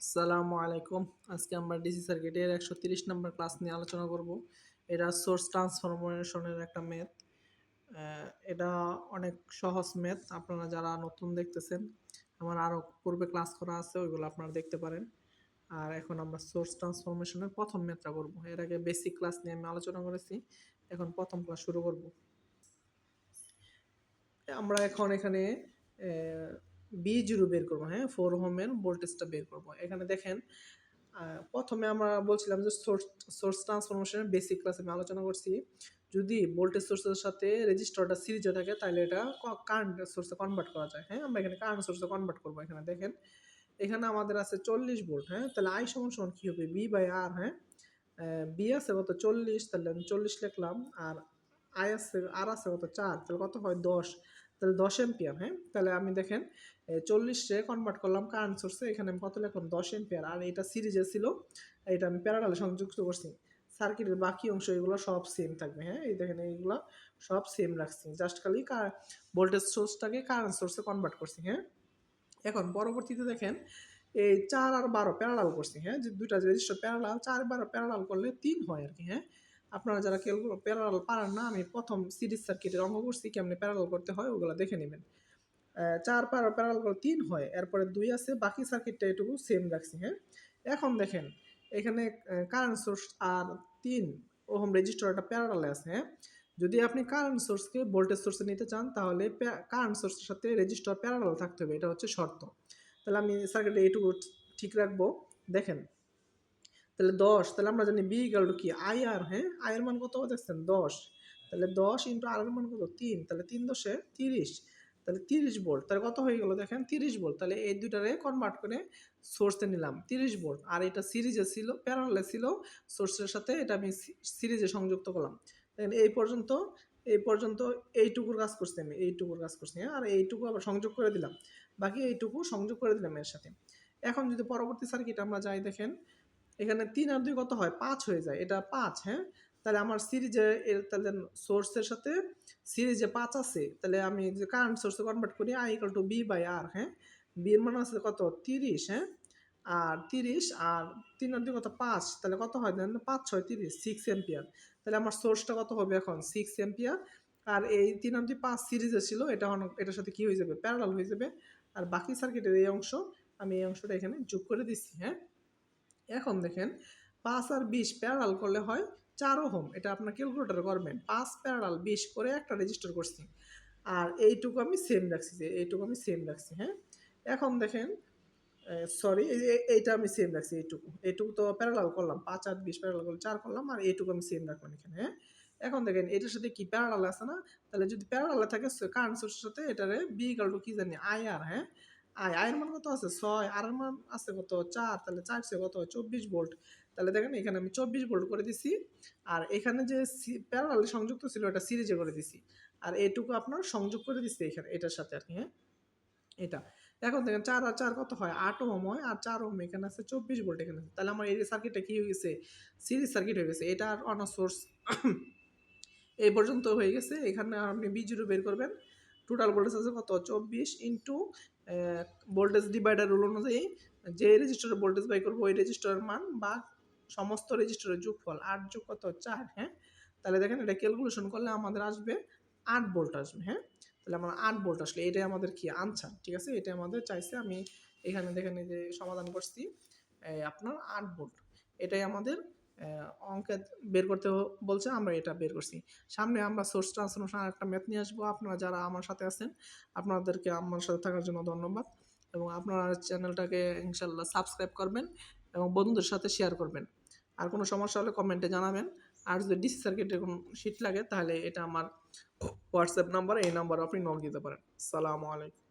আসসালামু আলাইকুম। আজকে আমরা ডিসি সার্কিটের একশো তিরিশ নম্বর ক্লাস নিয়ে আলোচনা করব। এটা সোর্স ট্রান্সফরমেশনের একটা ম্যাথ। এটা অনেক সহজ ম্যাথ। আপনারা যারা নতুন দেখতেছেন, আমার আরও পূর্বে ক্লাস করা আছে, ওইগুলো আপনারা দেখতে পারেন। আর এখন আমরা সোর্স ট্রান্সফরমেশনের প্রথম ম্যাথটা করব। এর আগে বেসিক ক্লাস নিয়ে আমি আলোচনা করেছি। এখন প্রথম ক্লাস শুরু করব। আমরা এখন এখানে বি জিরো বের করব হ্যাঁ? ফোর হোমের ভোল্টেজটা বের করব। এখানে দেখেন প্রথমে আমরা বলছিলাম যে সোর্স সোর্স ট্রান্সফরমেশনের বেসিক ক্লাসে আমি আলোচনা করছি। যদি ভোল্টেজ সোর্সের সাথে রেজিস্টারটা সিরিজে থাকে, তাহলে এটা কারেন্ট সোর্সে কনভার্ট করা যায় হ্যাঁ? আমরা এখানে কারেন্ট সোর্সে কনভার্ট করব এখানে, দেখেন। এখানে আমাদের আছে চল্লিশ ভোল্ট হ্যাঁ? তাহলে আই সমান সমান কী হবে? বি বাই আর হ্যাঁ? বি আছে কত? চল্লিশ, তাহলে আমি চল্লিশ লিখলাম, আর আই আছে আর আছে কত? চার, তাহলে কত হয়? দশ। তাহলে দশ এম্পিয়ার হ্যাঁ? তাহলে আমি দেখেন চল্লিশে কনভার্ট করলাম কারেন্ট সোর্সে এখানে আমি কত লিখলাম? দশ এম্পিয়ার। আর এটা সিরিজে ছিল, এটা আমি প্যারাডালে সংযুক্ত করছি। সার্কিটের বাকি অংশ, এগুলো সব সেম থাকবে হ্যাঁ? এই দেখেন, এইগুলো সব সেম রাখছি। জাস্ট খালি ভোল্টেজ সোর্সটাকে কারেন্ট সোর্সে কনভার্ট করছি হ্যাঁ? এখন পরবর্তীতে দেখেন, এই চার আর বারো প্যারালাল করছি হ্যাঁ? যে দুইটা রেজিস্টার প্যারালাল চার বারো প্যারালাল করলে তিন হয় আর কি হ্যাঁ? আপনারা যারা কেউ প্যারালাল পারেন না, আমি প্রথম সিরিজ সার্কিটের অঙ্ক করছি, কেমনি প্যারাল করতে হয় ওগুলো দেখে নেবেন। চার পার প্যারালাল করে তিন হয়, এরপরে দুই আছে, বাকি সার্কিটটা এটুকু সেম রাখছি হ্যাঁ? এখন দেখেন, এখানে কারেন্ট সোর্স আর তিন ওহম রেজিস্টারটা প্যারালালে আছে হ্যাঁ? যদি আপনি কারেন্ট সোর্সকে ভোল্টেজ সোর্সে নিতে চান, তাহলে কারেন্ট সোর্সের সাথে রেজিস্টার প্যারালাল থাকতে হবে, এটা হচ্ছে শর্ত। তাহলে আমি সার্কিটে এইটুকু ঠিক রাখব। দেখেন তাহলে দশ, তাহলে আমরা জানি বি ইকাল টু কি? আই আর হ্যাঁ? আই এর মান কত দেখছেন? দশ। তাহলে দশ ইন্টু আর এর মান কত? তিন। তাহলে তিন দশে তিরিশ। তাহলে তিরিশ ভোল্ট তাহলে কত হয়ে গেল দেখেন? তিরিশ ভোল্ট তাহলে এই দুইটারে কনভার্ট করে সোর্সে নিলাম। তিরিশ ভোল্ট আর এটা সিরিজে ছিল প্যারালে ছিল সোর্সের সাথে এটা আমি সিরিজে সংযুক্ত করলাম। দেখেন, এই পর্যন্ত এই পর্যন্ত এইটুকুর কাজ করছি আমি, এইটুকুর কাজ করছি হ্যাঁ? আর এইটুকু আবার সংযোগ করে দিলাম। বাকি এইটুকু সংযোগ করে দিলাম এর সাথে। এখন যদি পরবর্তী সার্কিট আমরা যাই দেখেন এখানে তিন আর দুই কত হয়? পাঁচ হয়ে যায়। এটা পাঁচ হ্যাঁ? তাহলে আমার সিরিজে এর তাহলে সোর্সের সাথে সিরিজে পাঁচ আছে। তাহলে আমি যে কারেন্ট সোর্সে কনভার্ট করি I equal to B by R হ্যাঁ? বি এর মান আছে কত? তিরিশ হ্যাঁ? আর তিরিশ, আর তিন আর দুই কত? পাঁচ। তাহলে কত হয়? দেন পাঁচ ছয় তিরিশ সিক্স এম্পিয়ার তাহলে আমার সোর্সটা কত হবে এখন? সিক্স এম্পিয়ার আর এই তিন আর দুই পাঁচ সিরিজে ছিল, এটা এটার সাথে কি হয়ে যাবে? প্যারালাল হয়ে যাবে। আর বাকি সার্কিটের এই অংশ, আমি এই অংশটা এখানে যোগ করে দিচ্ছি হ্যাঁ? এখন দেখেন, পাঁচ আর বিশ প্যারাল করলে হয় চার ওহম। এটা আপনার ক্যালকুলেটারে করবেন। পাঁচ প্যারাল বিশ করে একটা রেজিস্টার করছি। আর এইটুকু আমি সেম রাখছি যে, এইটুকু আমি সেম রাখছি হ্যাঁ? এখন দেখেন সরি এইটা আমি সেম রাখছি এইটুকু। এইটুকু তো প্যারালাল করলাম। পাঁচ আর বিশ প্যারালাল করলাম চার করলাম আর এইটুকু আমি সেম রাখলাম এখানে হ্যাঁ? এখন দেখেন, এটার সাথে কি প্যারালাল আছে না? তাহলে যদি প্যারালাল থাকে কারেন্ট সোর্সের সাথে এটারে বি টু কি জানি আই আর হ্যাঁ? আয়, আয়ের মান কত আছে? ছয়, আর মান আছে কত? চার, তাহলে চার সে কত? চব্বিশ ভোল্ট তাহলে দেখেন এখানে আমি চব্বিশ ভোল্ট করে দিছি, আর এখানে যে প্যারালাল সংযুক্ত ছিল, এটা সিরিজে করে দিছি। আর এটুকু আপনার সংযোগ করে দিচ্ছি এখানে, এটার সাথে আর কি হ্যাঁ? এটা। এখন দেখেন চার আর চার কত হয়? আট ওম হয়, আর চার ওম এখানে আছে চব্বিশ ভোল্ট এখানে তাহলে আমার এই সার্কিটটা কি হয়ে গেছে? সিরিজ সার্কিট হয়ে গেছে। এটা আর অন সোর্স এই পর্যন্ত হয়ে গেছে। এখানে আপনি বিজিরো বের করবেন। টোটাল ভোল্টেজ আছে কত? চব্বিশ ইন্টু ভোল্টেজ ডিভাইডার রুল অনুযায়ী যে রেজিস্টারের ভোল্টেজ বাই করব, ওই রেজিস্টারের মান বা সমস্ত রেজিস্টারের যোগফল আট যোগ কত? চার হ্যাঁ? তাহলে দেখেন এটা ক্যালকুলেশন করলে আমাদের আসবে আট ভোল্ট আসবে হ্যাঁ? তাহলে আমার আট ভোল্ট আসলে এটাই আমাদের কি আনসার ঠিক আছে? এটা আমাদের চাইছে, আমি এখানে দেখেন যে সমাধান করছি আপনার আট ভোল্ট এটাই আমাদের অঙ্কে বের করতে বলছে, আমরা এটা বের করছি। সামনে আমরা সোর্স ট্রান্সফরমেশন একটা ম্যাথ নিয়ে আসব। আপনারা যারা আমার সাথে আছেন, আপনাদেরকে আমার সাথে থাকার জন্য ধন্যবাদ। এবং আপনারা চ্যানেলটাকে ইনশাল্লাহ সাবস্ক্রাইব করবেন এবং বন্ধুদের সাথে শেয়ার করবেন। আর কোনো সমস্যা হলে কমেন্টে জানাবেন। আর যদি ডিসি সার্কিটের কোনো শিট লাগে, তাহলে এটা আমার হোয়াটসঅ্যাপ নাম্বার এই নাম্বার আপনি নক দিতে পারেন। সালামু আলাইকুম।